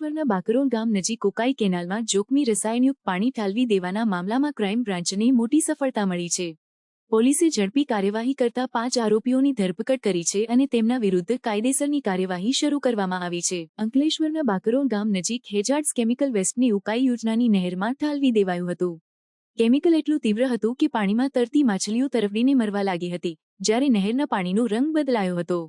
અંકલેશ્વરના બાકરોલ ગામ નજીક કોકાઈ કેનાલમાં જોખમી રસાયણયુક્ત પાણી ઠાલવી દેવાના મામલામાં ક્રાઇમ બ્રાન્ચને મોટી સફળતા મળી છે. પોલીસે ઝડપી કાર્યવાહી કરતા પાંચ આરોપીઓની ધરપકડ કરી છે અને તેમના વિરુદ્ધ કાયદેસરની કાર્યવાહી શરૂ કરવામાં આવી છે. અંકલેશ્વરના બાકરોલ ગામ નજીક હેજાર્ડ્સ કેમિકલ વેસ્ટની ઉકાઈ યોજનાની નહેરમાં ઠાલવી દેવાયું હતું. કેમિકલ એટલું તીવ્ર હતું કે પાણીમાં તરતી માછલીઓ તરફડીને મરવા લાગી હતી, જ્યારે નહેરના પાણીનો રંગ બદલાયો હતો.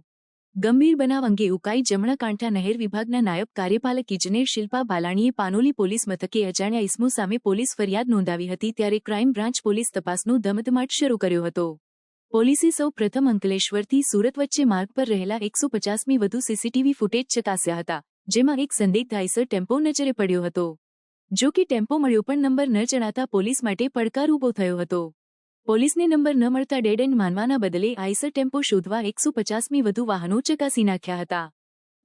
ગંભીર બનાવ અંગે ઉકાઈ જમણા કાંઠા નહેર વિભાગના નાયબ કાર્યપાલક ઇજનેર શિલ્પા બાલાણીએ પાનોલી પોલીસ મથકે અજાણ્યા ઇસમો સામે પોલીસ ફરિયાદ નોંધાવી હતી ત્યારે ક્રાઇમ બ્રાન્ચ પોલીસ તપાસનો ધમધમાટ શરૂ કર્યો હતો. પોલીસે સૌ પ્રથમ અંકલેશ્વરથી સુરત વચ્ચે માર્ગ પર રહેલા એકસો પચાસમી વધુ સીસીટીવી ફૂટેજ ચકાસ્યા હતા, જેમાં એક સંદિગ્ધ આઈસર ટેમ્પો નજરે પડ્યો હતો. જો કે ટેમ્પો મળ્યો પણ નંબર ન જણાતા પોલીસ માટે પડકાર ઊભો થયો હતો. પોલીસને નંબર ન મળતા ડેડ એન્ડ માનવાના બદલે આઈસર ટેમ્પો શોધવા એકસો પચાસમી વધુ વાહનો ચકાસી નાખ્યા હતા.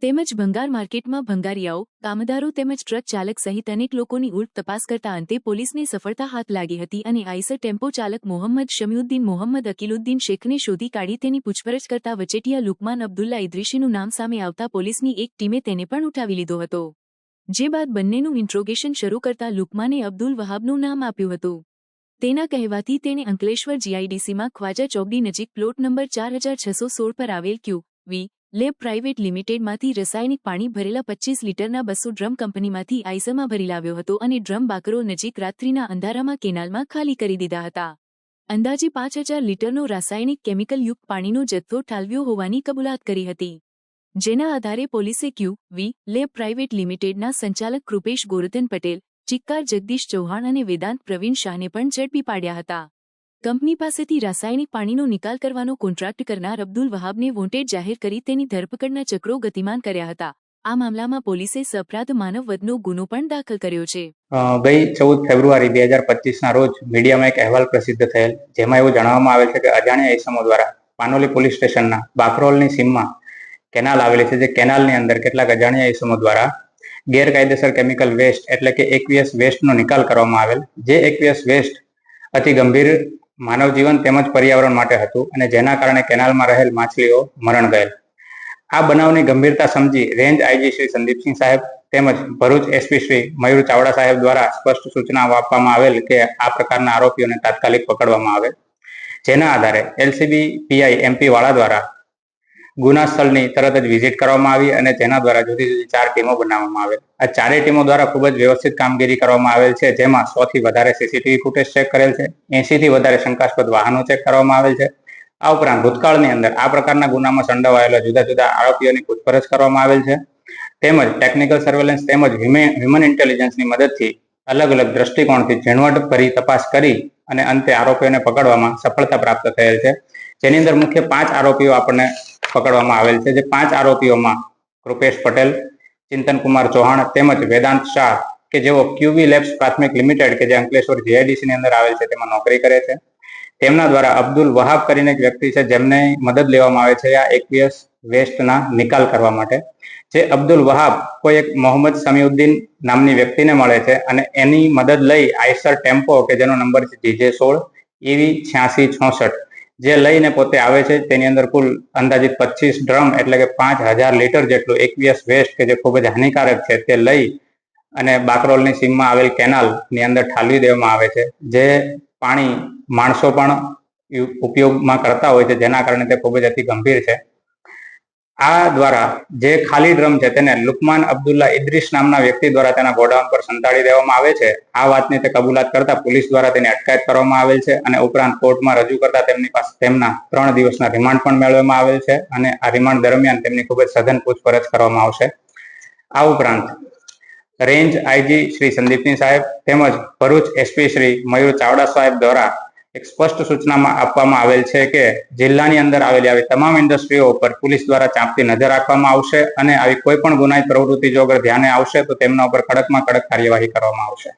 તેમજ ભંગાર માર્કેટમાં ભંગારિયાઓ, કામદારો તેમજ ટ્રક ચાલક સહિત અનેક લોકોની ઉલ્ટ તપાસ કરતા અંતે પોલીસને સફળતા હાથ લાગી હતી અને આઈસર ટેમ્પો ચાલક મોહમ્મદ શમીઉદ્દીન, મોહમ્મદ અકીલુદ્દીન શેખને શોધી કાઢી તેની પૂછપરછ કરતા વચેટિયા લુકમાન અબ્દુલ્લા ઇદ્રીશીનું નામ સામે આવતા પોલીસની એક ટીમે તેને પણ ઉઠાવી લીધો હતો. જે બાદ બંનેનું ઇન્ટ્રોગેશન શરૂ કરતા લુકમાને અબ્દુલ વહાબનું નામ આપ્યું હતું. તેના કહેવાથી તેણે અંકલેશ્વર જીઆઈડીસીમાં ખ્વાજા ચોકડી નજીક પ્લોટ નંબર ચાર હજાર છસો સોળ પર આવેલ ક્યુ વી લેબ પ્રાઇવેટ લિમિટેડમાંથી રસાયણિક પાણી ભરેલા પચીસ લીટરના બસો ડ્રમ કંપનીમાંથી આઈસમાં ભરી લાવ્યો હતો અને ડ્રમ બાકરો નજીક રાત્રિના અંધારામાં કેનાલમાં ખાલી કરી દીધા હતા. અંદાજે પાંચ હજાર લીટરનો રાસાયણિક કેમિકલયુક્ત પાણીનો જથ્થો ઠાલવ્યો હોવાની કબૂલાત કરી હતી. જેના આધારે પોલીસે ક્યુ વી લેબ પ્રાઇવેટ લિમિટેડના સંચાલક કૃપેશ ગોરધન પટેલ ચિક્કાર જગદીશ ચૌહાણ અને વેદાંત પ્રવીણ શાહને પણ ઝડપી પાડ્યા હતા. કંપની પાસેથી રાસાયણિક પાણીનો નિકાલ કરવાનો કોન્ટ્રાક્ટ કરનાર અબ્દુલ વહાબને વોન્ટેડ જાહેર કરી તેની ધરપકડના ચક્રો ગતિમાન કર્યા હતા. આ મામલામાં પોલીસે સપરાધ માનવ વધનો ગુનો પણ દાખલ કર્યો છે. ગઈ ચૌદ ફેબ્રુઆરી બે હજાર પચીસના રોજ મીડિયામાં એક અહેવાલ પ્રસિદ્ધ થયેલ, જેમાં એવું જણાવવામાં આવેલ છે કે અજાણ્યા ઇસમો દ્વારા પાનોલી પોલીસ સ્ટેશનના બાકરોલની સીમમાં કેનાલ આવેલી છે, જે કેનાલની અંદર કેટલાક અજાણ્યા ઇસમો દ્વારા ગેરકાયદેસર કેમિકલ વેસ્ટ એટલે કે એકવીએસ વેસ્ટનો નિકાલ કરવામાં આવેલ. જે એકવીએસ વેસ્ટ અતિ ગંભીર માનવ જીવન તેમજ પર્યાવરણ માટે હતું અને જેના કારણે કેનાલમાં રહેલ માછલીઓ મરણ ગયેલ. આ બનાવની ગંભીરતા સમજી રેન્જ આઈજી શ્રી સંદીપસિંહ સાહેબ તેમજ ભરૂચ એસપી શ્રી મયુર ચાવડા સાહેબ દ્વારા સ્પષ્ટ સૂચના આપવામાં આવેલ કે આ પ્રકારના આરોપીઓને તાત્કાલિક પકડવામાં આવે. જેના આધારે એલસીબી પીઆઈ એમપી વાળા દ્વારા ગુના સ્થળની તરત જ વિઝિટ કરવામાં આવી અને તેના દ્વારા જુદી જુદી ચાર ટીમો બનાવવામાં આવેલ. આ ચારેય ટીમો દ્વારા ખૂબ જ વ્યવસ્થિત કામગીરી કરવામાં આવેલ છે, જેમાં સો થી વધારે સીસીટીવી ફૂટેજ ચેક કરેલ છે એસી થી વધારે શંકાસ્પદ વાહનો ચેક કરવામાં આવેલ છે. આ ઉપરાંત ભૂતકાળની અંદર આ પ્રકારના ગુનામાં સંડોવાયેલા જુદા જુદા આરોપીઓની પૂછપરછ કરવામાં આવેલ છે. તેમજ ટેકનિકલ સર્વેલન્સ તેમજ હ્યુમન ઇન્ટેલિજન્સની મદદથી અલગ અલગ દ્રષ્ટિકોણથી ઝીણવટ ભરી તપાસ કરી અને અંતે આરોપીઓને પકડવામાં સફળતા પ્રાપ્ત થયેલ છે. જેની અંદર મુખ્ય પાંચ આરોપીઓ આપણને પકડવામાં આવેલ છે, જે પાંચ આરોપીઓમાં કૃપેશ પટેલ, ચિંતન કુમાર ચૌહાણ તેમજ વેદાંત શાહ કે જેઓ ક્યુબી લેબ્સ પ્રાથમિક લિમિટેડ કે જે અંકલેશ્વર જીઆઈડીસી ની અંદર આવેલ છે, તેમાં નોકરી કરે છે. તેમના દ્વારા અબ્દુલ વહાબ કરીને એક વ્યક્તિ છે, જેમને મદદ લેવામાં આવે છે, આ એકવીસ વેસ્ટના નિકાલ કરવા માટે. જે અબ્દુલ વહાબ કોઈ એક મોહમ્મદ સમીઉદ્દીન નામની વ્યક્તિને મળે છે અને એની મદદ લઈ આઈસર ટેમ્પો, કે જેનો નંબર છે જીજે સોળ ઈવી છ્યાસી છોસઠ જે લઈને પોતે આવે છે, તેની અંદર કુલ અંદાજિત પચીસ ડ્રમ એટલે કે પાંચ હજાર લીટર જેટલું એકવીસ વેસ્ટ કે જે ખૂબ જ હાનિકારક છે, તે લઈ અને બાકરોલની સીમમાં આવેલ કેનાલની અંદર ઠાલવી દેવામાં આવે છે. જે પાણી માણસો પણ ઉપયોગમાં કરતા હોય છે, જેના કારણે તે ખૂબ જ અતિ ગંભીર છે. આ દ્વારા જે ખાલી ડ્રમ છે તેને લુકમાન અબ્દુલ્લા ઇદ્રીસ નામના વ્યક્તિ દ્વારા તેના ગોડાઉન પર સંતાડી દેવામાં આવે છે. આ વાતની તે કબૂલાત કરતા પોલીસ દ્વારા તેની અટકાયત કરવામાં આવેલ છે અને ઉપરાંત કોર્ટમાં રજૂ કરતા તેમની પાસે તેમના ત્રણ દિવસના રિમાન્ડ પણ મેળવવામાં આવેલ છે અને આ રિમાન્ડ દરમિયાન તેમની ખૂબ જ સઘન પૂછપરછ કરવામાં આવશે. આ ઉપરાંત રેન્જ આઈજી શ્રી સંદીપની સાહેબ તેમજ ભરૂચ એસપી શ્રી મયુર ચાવડા સાહેબ દ્વારા એક સ્પષ્ટ સૂચનામાં આપવામાં આવેલ છે કે જિલ્લાની અંદર આવેલી આવી તમામ ઇન્ડસ્ટ્રીઓ ઉપર પોલીસ દ્વારા ચાંપતી નજર રાખવામાં આવશે અને આવી કોઈ પણ ગુનાહિત પ્રવૃત્તિ જો અગર ધ્યાને આવશે તો તેમના ઉપર કડકમાં કડક કાર્યવાહી કરવામાં આવશે.